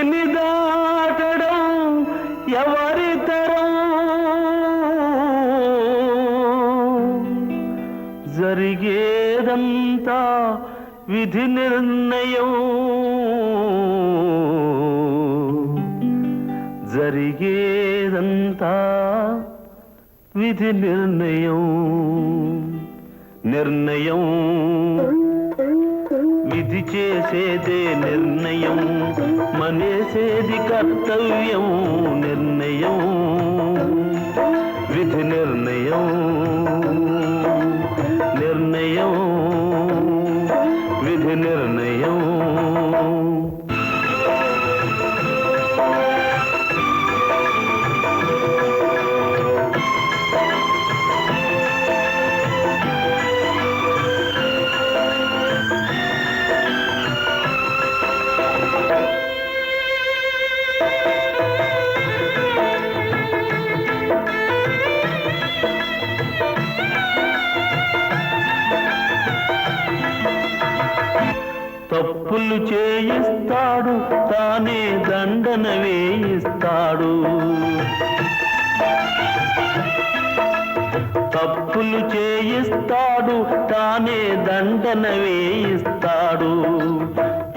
విధిని దాటడం ఎవరి తరం? జరిగేదంతా విధి నిర్ణయం. జరిగేదంతా విధి నిర్ణయం. నిర్ణయం. విధి చేసేదే నిర్ణయం మనేసేది కర్తవ్యం నిర్ణయం విధి నిర్ణయం నిర్ణయం విధి నిర్ణయం. మేలు చేయిస్తాడు తానే దండన వేయిస్తాడు. తప్పులు చేయిస్తాడు తానే దండన వేయిస్తాడు.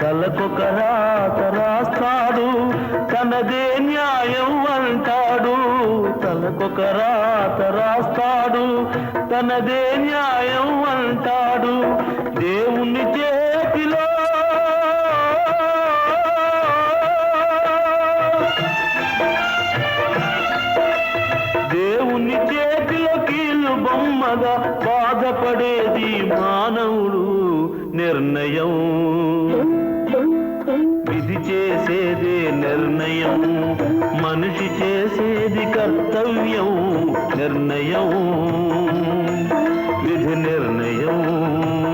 తలకొక రాత రాస్తాడు తనదే న్యాయం అంటాడు. తలకొక రాత రాస్తాడు తనదే న్యాయం అంటాడు. దేవుని చే బొమ్మగా బాధపడేది మానవుడు నిర్ణయం. విధి చేసేదే నిర్ణయం. మనిషి చేసేది కర్తవ్యం నిర్ణయం. విధి నిర్ణయం.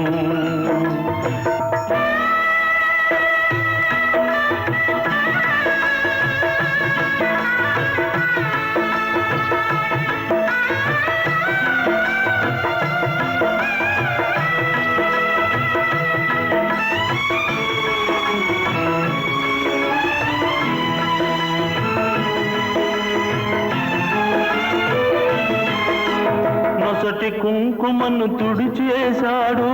కుంకుమను తుడిచేశాడు.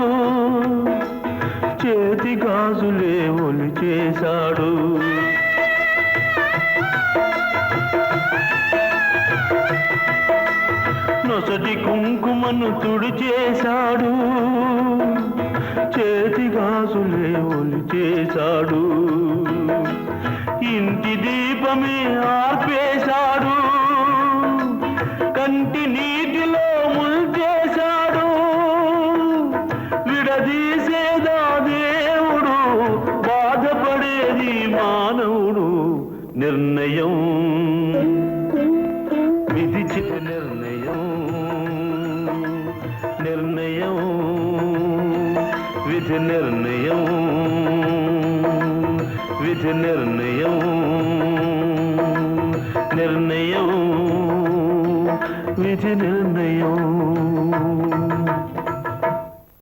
చేతి గాజులే ఒలి చేశాడు నొసటి కుంకుమను తుడిచేశాడు. చేతి గాజులే ఒలి చేశాడు ఇంటి దీపమే ఆర్పేశాడు. కంటి నీటిలో ముంచేశాడు విడదీసేదా దేవుడు బాధపడేది మానవుడు నిర్ణయం. విధించే నిర్ణయం నిర్ణయం. విధి నిర్ణయం విధి నిర్ణయం నిర్ణయం. വേദനയോ